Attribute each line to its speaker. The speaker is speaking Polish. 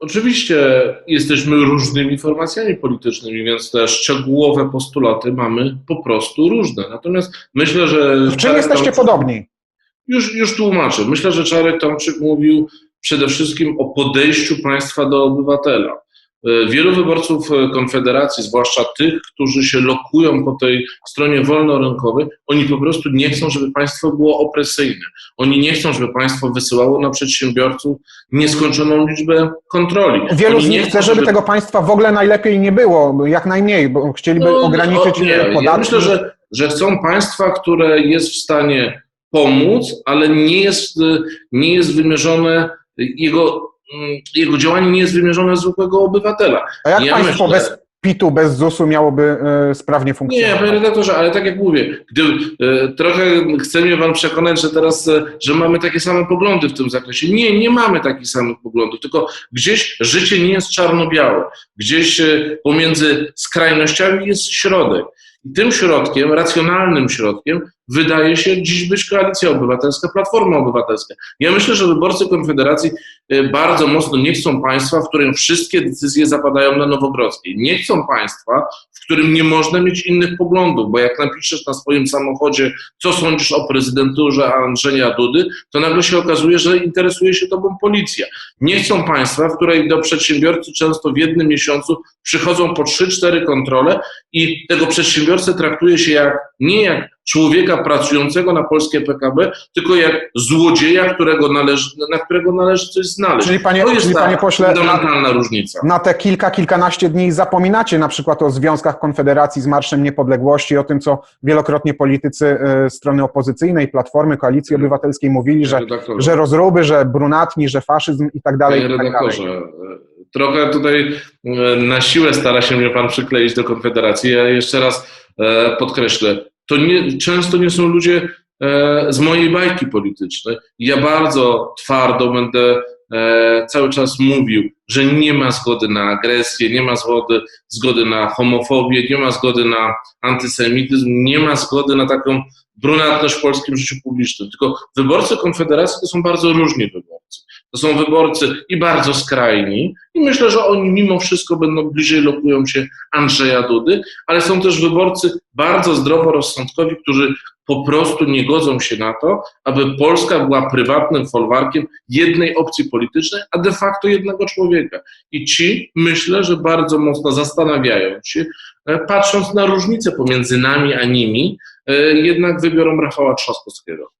Speaker 1: Oczywiście jesteśmy różnymi formacjami politycznymi, więc te szczegółowe postulaty mamy po prostu różne. Natomiast myślę, że.
Speaker 2: W czym jesteście
Speaker 1: Tomczyk-
Speaker 2: podobni?
Speaker 1: Już, już tłumaczę. Myślę, że Czarek Tomczyk mówił przede wszystkim o podejściu państwa do obywatela. E, Wielu wyborców e, Konfederacji, zwłaszcza tych, którzy się lokują po tej stronie wolnorynkowej, oni po prostu nie chcą, żeby państwo było opresyjne. Oni nie chcą, żeby państwo wysyłało na przedsiębiorców nieskończoną liczbę kontroli.
Speaker 2: Wielu
Speaker 1: Oni
Speaker 2: z nich chce, żeby tego państwa w ogóle najlepiej nie było, jak najmniej, bo chcieliby
Speaker 1: No,
Speaker 2: ograniczyć
Speaker 1: o, nie,
Speaker 2: podatki.
Speaker 1: Ja myślę, że, że chcą państwa, które jest w stanie pomóc, ale nie jest, y, nie jest wymierzone, jego, jego działanie nie jest wymierzone zwykłego obywatela.
Speaker 2: A jak
Speaker 1: ja
Speaker 2: państwo
Speaker 1: myślę-
Speaker 2: bez PIT-u, bez ZUS-u miałoby e, sprawnie
Speaker 1: Nie,
Speaker 2: funkcjonować?
Speaker 1: panie redaktorze, ale tak jak mówię, gdy e, trochę chce mnie pan przekonać, że teraz, e, że mamy takie same poglądy w tym zakresie. Nie, nie mamy takich samych poglądów, tylko gdzieś życie nie jest czarno-białe. Gdzieś pomiędzy skrajnościami jest środek. I tym środkiem, racjonalnym środkiem, wydaje się dziś być Koalicja Obywatelska, Platforma Obywatelska. Ja myślę, że wyborcy Konfederacji e, bardzo mocno nie chcą państwa, w którym wszystkie decyzje zapadają na Nowogrodzkiej. Nie chcą państwa, w którym nie można mieć innych poglądów, bo jak napiszesz na swoim samochodzie, co sądzisz o prezydenturze Andrzeja Dudy, to nagle się okazuje, że interesuje się tobą policja. Nie chcą państwa, w której do przedsiębiorcy często w jednym miesiącu przychodzą po 3-4 kontrole i tego przedsiębiorcę traktuje się jak nie jak człowieka pracującego na polskie PKB, tylko jak złodzieja, którego należy, na którego należy coś znaleźć.
Speaker 2: Czyli panie,
Speaker 1: to jest
Speaker 2: czyli
Speaker 1: ta
Speaker 2: panie pośle, na,
Speaker 1: fundamentalna różnica.
Speaker 2: na te kilka, kilkanaście dni zapominacie na przykład o związkach Konfederacji z Marszem Niepodległości, o tym, co wielokrotnie politycy e, strony opozycyjnej, Platformy, Koalicji. Obywatelskiej mówili, że,
Speaker 1: Redaktorze.
Speaker 2: że rozruby, że brunatni, że faszyzm i tak dalej.
Speaker 1: Panie
Speaker 2: tak dalej.
Speaker 1: redaktorze, e, trochę tutaj e, na siłę stara się mnie pan przykleić do Konfederacji. Ja jeszcze raz podkreślę, to nie, często nie są ludzie e, z mojej bajki politycznej. Ja bardzo twardo będę e, cały czas mówił, że nie ma zgody na agresję, nie ma zgody, zgody na homofobię, nie ma zgody na antysemityzm, nie ma zgody na taką brunatność w polskim życiu publicznym. Tylko wyborcy Konfederacji to są bardzo różni wyborcy. To są wyborcy i bardzo skrajni, i myślę, że oni mimo wszystko będą bliżej lokują się Andrzeja Dudy, ale są też wyborcy bardzo zdroworozsądkowi, którzy po prostu nie godzą się na to, aby Polska była prywatnym folwarkiem jednej opcji politycznej, a de facto jednego człowieka. I ci, myślę, że bardzo mocno zastanawiają się, e, patrząc na różnice pomiędzy nami a nimi, e, jednak wybiorą Rafała Trzaskowskiego.